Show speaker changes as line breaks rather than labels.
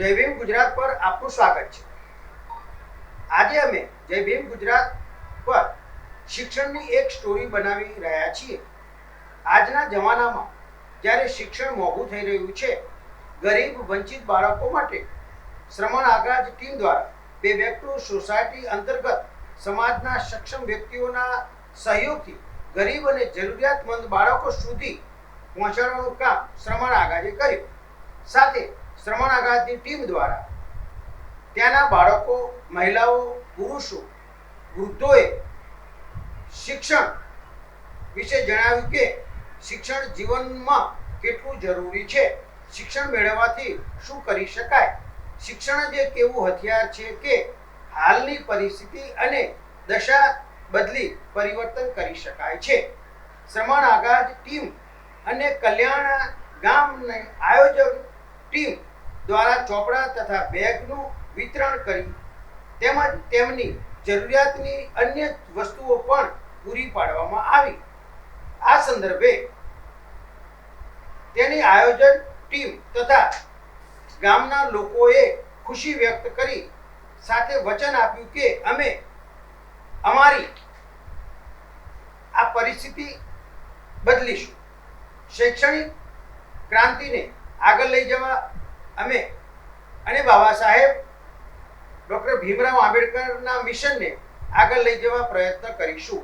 જય ભીમ ગુજરાત પર આપનું સ્વાગત છે. આજે અમે જય ભીમ ગુજરાત પર શિક્ષણની એક સ્ટોરી બનાવી રહ્યા છીએ. આજના જમાનામાં જ્યારે શિક્ષણ મોંઘું થઈ રહ્યું છે, ગરીબ વંચિત બાળકો માટે શ્રમણ આગાજ ટીમ દ્વારા બે બેક ટુ સોસાયટી અંતર્ગત સમાજના સક્ષમ વ્યક્તિઓના સહયોગથી ગરીબ અને જરૂરિયાતમંદ બાળકો સુધી પહોંચાડવાનું કામ શ્રમણ આગાજે કર્યું. સાથે શ્રમણ આઘાતની ટીમ દ્વારા ત્યાંના બાળકો, મહિલાઓ, પુરુષો, વૃદ્ધોએ શિક્ષણ વિશે જણાવ્યું કે શિક્ષણ જીવનમાં કેટલું જરૂરી છે? શિક્ષણ મેળવવાથી શું કરી શકાય? શિક્ષણ જ એક એવું હથિયાર છે કે હાલની પરિસ્થિતિ અને દશા બદલી પરિવર્તન કરી શકાય છે. શ્રમણ આઘાત ટીમ અને કલ્યાણ ગામને આયોજન ટીમ દ્વારા ચોપડા તથા બેગનું વિતરણ કરી તેમજ તેમની જરૂરિયાતની અન્ય વસ્તુઓ પણ પૂરી પાડવામાં આવી. આ સંદર્ભે તેની આયોજન ટીમ તથા ગામના લોકોએ ખુશી વ્યક્ત કરી સાથે વચન આપ્યું કે અમે અમારી આ પરિસ્થિતિ બદલીશું. શૈક્ષણિક ક્રાંતિને આગળ લઈ જવા અમે અને બાબા સાહેબ ડૉક્ટર ભીમરાવ આંબેડકરના મિશનને આગળ લઈ જવા પ્રયત્ન કરીશું.